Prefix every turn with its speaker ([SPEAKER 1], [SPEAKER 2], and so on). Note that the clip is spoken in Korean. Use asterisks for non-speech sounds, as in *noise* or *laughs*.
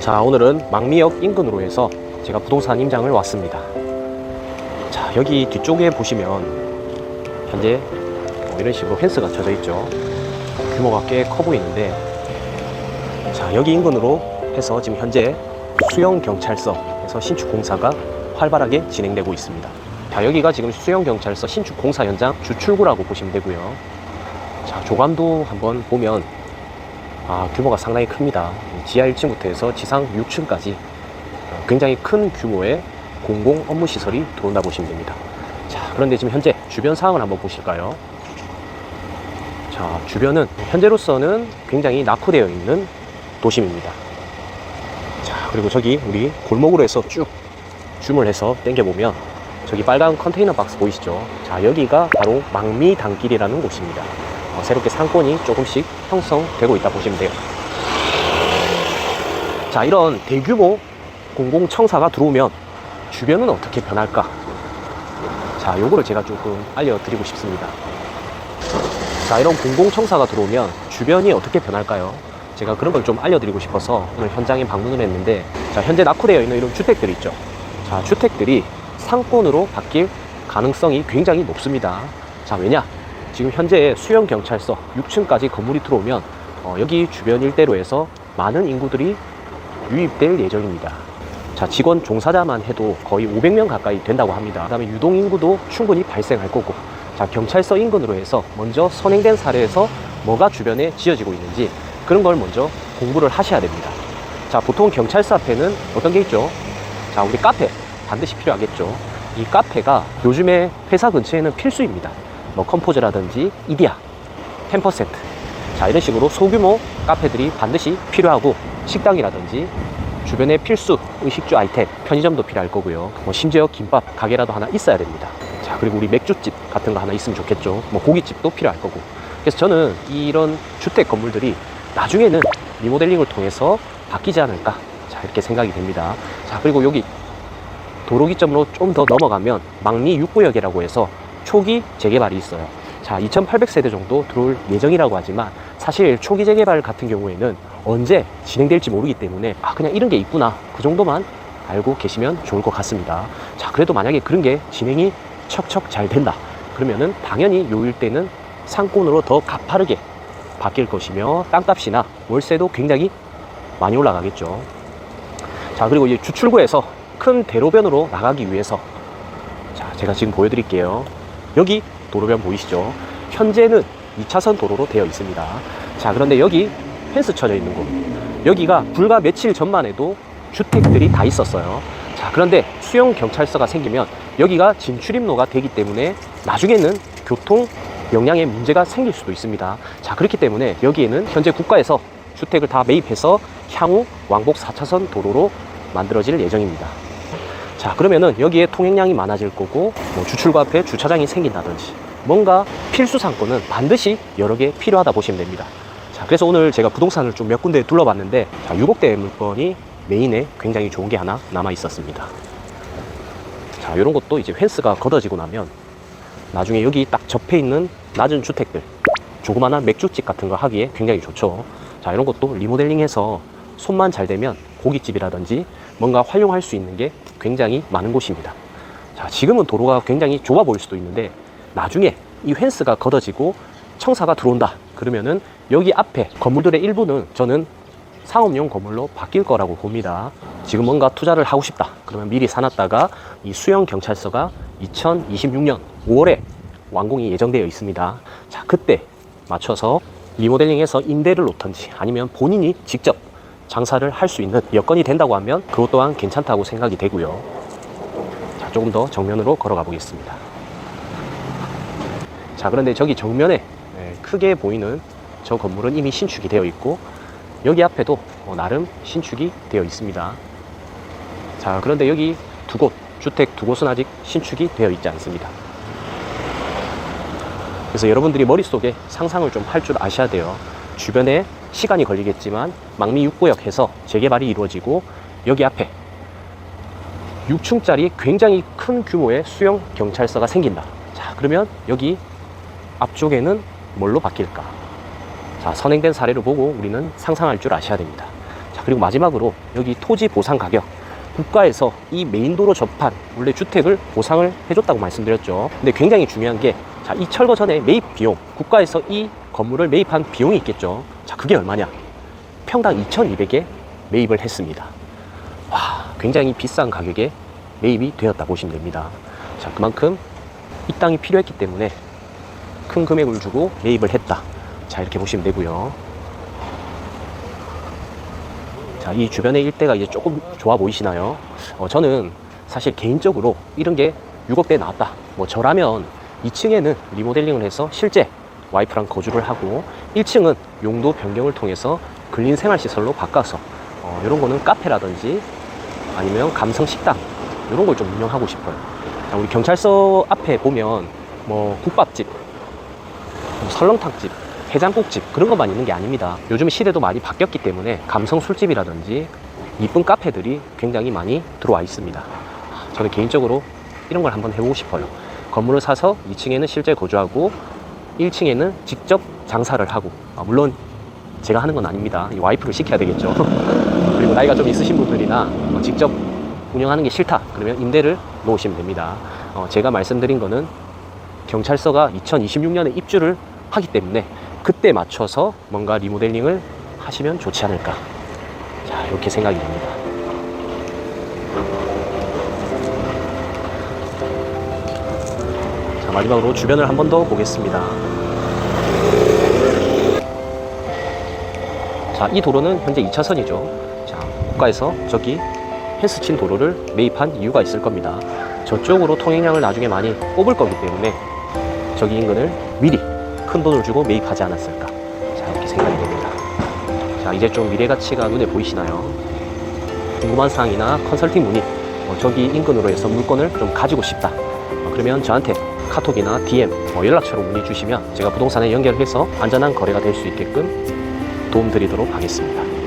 [SPEAKER 1] 자, 오늘은 망미역 인근으로 해서 제가 부동산 임장을 왔습니다. 자, 여기 뒤쪽에 보시면 현재 뭐 이런 식으로 펜스가 쳐져 있죠. 규모가 꽤 커 보이는데 자, 여기 인근으로 해서 지금 현재 수영 경찰서에서 신축 공사가 활발하게 진행되고 있습니다. 자, 여기가 지금 수영 경찰서 신축 공사 현장 주출구라고 보시면 되고요. 자, 조감도 한번 보면 아, 규모가 상당히 큽니다. 지하 1층부터 해서 지상 6층까지 굉장히 큰 규모의 공공 업무 시설이 들어온다 보시면 됩니다. 자, 그런데 지금 현재 주변 상황을 한번 보실까요? 자, 주변은 현재로서는 굉장히 낙후되어 있는 도심입니다. 자, 그리고 저기 우리 골목으로 해서 쭉 줌을 해서 당겨보면 저기 빨간 컨테이너 박스 보이시죠? 자, 여기가 바로 망미 단길이라는 곳입니다. 어, 새롭게 상권이 조금씩 형성되고 있다 보시면 돼요. 자, 이런 대규모 공공청사가 들어오면 주변은 어떻게 변할까? 자, 요거를 제가 조금 알려드리고 싶습니다. 자, 이런 공공청사가 들어오면 주변이 어떻게 변할까요? 제가 그런 걸 좀 알려드리고 싶어서 오늘 현장에 방문을 했는데, 자, 현재 낙후되어 있는 이런 주택들 있죠? 자, 주택들이 상권으로 바뀔 가능성이 굉장히 높습니다. 자, 왜냐? 지금 현재 수영경찰서 6층까지 건물이 들어오면 어, 여기 주변 일대로 해서 많은 인구들이 유입될 예정입니다. 자, 직원 종사자만 해도 거의 500명 가까이 된다고 합니다. 그 다음에 유동인구도 충분히 발생할 거고, 자, 경찰서 인근으로 해서 먼저 선행된 사례에서 뭐가 주변에 지어지고 있는지 그런 걸 먼저 공부를 하셔야 됩니다. 자, 보통 경찰서 앞에는 어떤 게 있죠? 자, 우리 카페 반드시 필요하겠죠. 이 카페가 요즘에 회사 근처에는 필수입니다. 뭐 컴포즈라든지 이디야, 10%. 자, 이런 식으로 소규모 카페들이 반드시 필요하고 식당이라든지 주변에 필수 의식주 아이템, 편의점도 필요할 거고요. 뭐 심지어 김밥 가게라도 하나 있어야 됩니다. 자, 그리고 우리 맥주집 같은 거 하나 있으면 좋겠죠. 뭐 고깃집도 필요할 거고. 그래서 저는 이런 주택 건물들이 나중에는 리모델링을 통해서 바뀌지 않을까. 자, 이렇게 생각이 됩니다. 자, 그리고 여기 도로기점으로 좀 더 넘어가면 망리 6구역이라고 해서 초기 재개발이 있어요. 자, 2,800세대 정도 들어올 예정이라고 하지만 사실 초기 재개발 같은 경우에는 언제 진행될지 모르기 때문에 아, 그냥 이런 게 있구나. 그 정도만 알고 계시면 좋을 것 같습니다. 자, 그래도 만약에 그런 게 진행이 척척 잘 된다. 그러면은 당연히 요 일대는 상권으로 더 가파르게 바뀔 것이며 땅값이나 월세도 굉장히 많이 올라가겠죠. 자, 그리고 이 주출구에서 큰 대로변으로 나가기 위해서 자, 제가 지금 보여드릴게요. 여기 도로변 보이시죠? 현재는 2차선 도로로 되어 있습니다. 자, 그런데 여기 펜스 쳐져 있는 곳. 여기가 불과 며칠 전만 해도 주택들이 다 있었어요. 자, 그런데 수영 경찰서가 생기면 여기가 진출입로가 되기 때문에 나중에는 교통 역량에 문제가 생길 수도 있습니다. 자, 그렇기 때문에 여기에는 현재 국가에서 주택을 다 매입해서 향후 왕복 4차선 도로로 만들어질 예정입니다. 자, 그러면은 여기에 통행량이 많아질 거고, 뭐 주출구 앞에 주차장이 생긴다든지, 뭔가 필수 상권은 반드시 여러 개 필요하다 보시면 됩니다. 자, 그래서 오늘 제가 부동산을 좀 몇 군데 둘러봤는데, 자, 유복대 물건이 메인에 굉장히 좋은 게 하나 남아 있었습니다. 자, 이런 것도 이제 펜스가 걷어지고 나면 나중에 여기 딱 접해 있는 낮은 주택들, 조그마한 맥주집 같은 거 하기에 굉장히 좋죠. 자, 이런 것도 리모델링해서 손만 잘 되면 고깃집이라든지 뭔가 활용할 수 있는 게 굉장히 많은 곳입니다. 자, 지금은 도로가 굉장히 좁아 보일 수도 있는데 나중에 이 펜스가 걷어지고 청사가 들어온다. 그러면은 여기 앞에 건물들의 일부는 저는 상업용 건물로 바뀔 거라고 봅니다. 지금 뭔가 투자를 하고 싶다. 그러면 미리 사놨다가 이 수영 경찰서가 2026년 5월에 완공이 예정되어 있습니다. 자, 그때 맞춰서 리모델링해서 임대를 놓던지 아니면 본인이 직접 장사를 할 수 있는 여건이 된다고 하면 그것 또한 괜찮다고 생각이 되고요. 자, 조금 더 정면으로 걸어가 보겠습니다. 자, 그런데 저기 정면에 예, 크게 보이는 저 건물은 이미 신축이 되어 있고 여기 앞에도 어, 나름 신축이 되어 있습니다. 자, 그런데 여기 두 곳, 주택 두 곳은 아직 신축이 되어 있지 않습니다. 그래서 여러분들이 머릿속에 상상을 좀 할 줄 아셔야 돼요. 주변에 시간이 걸리겠지만 망미 6구역 해서 재개발이 이루어지고 여기 앞에 6층짜리 굉장히 큰 규모의 수영 경찰서가 생긴다. 자, 그러면 여기 앞쪽에는 뭘로 바뀔까? 자, 선행된 사례를 보고 우리는 상상할 줄 아셔야 됩니다. 자, 그리고 마지막으로 여기 토지 보상 가격. 국가에서 이 메인도로 접한 원래 주택을 보상을 해줬다고 말씀드렸죠. 근데 굉장히 중요한 게, 자, 이 철거 전에 매입 비용, 국가에서 이 건물을 매입한 비용이 있겠죠. 자, 그게 얼마냐? 평당 2,200에 매입을 했습니다. 와, 굉장히 비싼 가격에 매입이 되었다 보시면 됩니다. 자, 그만큼 이 땅이 필요했기 때문에 큰 금액을 주고 매입을 했다. 자, 이렇게 보시면 되고요. 자, 이 주변의 일대가 이제 조금 좋아 보이시나요? 어, 저는 사실 개인적으로 이런 게 6억대 나왔다. 뭐 저라면 2층에는 리모델링을 해서 실제 와이프랑 거주를 하고 1층은 용도 변경을 통해서 근린 생활 시설로 바꿔서 어, 이런 거는 카페라든지 아니면 감성 식당 이런 걸 좀 운영하고 싶어요. 자, 우리 경찰서 앞에 보면 뭐 국밥집, 뭐 설렁탕집, 해장국집 그런 것만 있는 게 아닙니다. 요즘 시대도 많이 바뀌었기 때문에 감성 술집이라든지 이쁜 카페들이 굉장히 많이 들어와 있습니다. 저는 개인적으로 이런 걸 한번 해보고 싶어요. 건물을 사서 2층에는 실제 거주하고 1층에는 직접 장사를 하고 아, 물론 제가 하는 건 아닙니다. 이 와이프를 시켜야 되겠죠. *laughs* 그리고 나이가 좀 있으신 분들이나 어, 직접 운영하는 게 싫다. 그러면 임대를 놓으시면 됩니다. 어, 제가 말씀드린 거는 경찰서가 2026년에 입주를 하기 때문에 그때 맞춰서 뭔가 리모델링을 하시면 좋지 않을까. 자, 이렇게 생각이 됩니다. 마지막으로 주변을 한 번 더 보겠습니다. 자, 이 도로는 현재 2차선이죠. 자, 국가에서 저기 펜스 친 도로를 매입한 이유가 있을 겁니다. 저쪽으로 통행량을 나중에 많이 뽑을 거기 때문에 저기 인근을 미리 큰 돈을 주고 매입하지 않았을까. 자, 이렇게 생각이 됩니다. 자, 이제 좀 미래 가치가 눈에 보이시나요? 궁금한 사항이나 컨설팅 문의, 뭐 저기 인근으로 해서 물건을 좀 가지고 싶다. 어, 그러면 저한테 카톡이나 DM, 뭐 연락처로 문의 주시면 제가 부동산에 연결해서 안전한 거래가 될 수 있게끔 도움 드리도록 하겠습니다.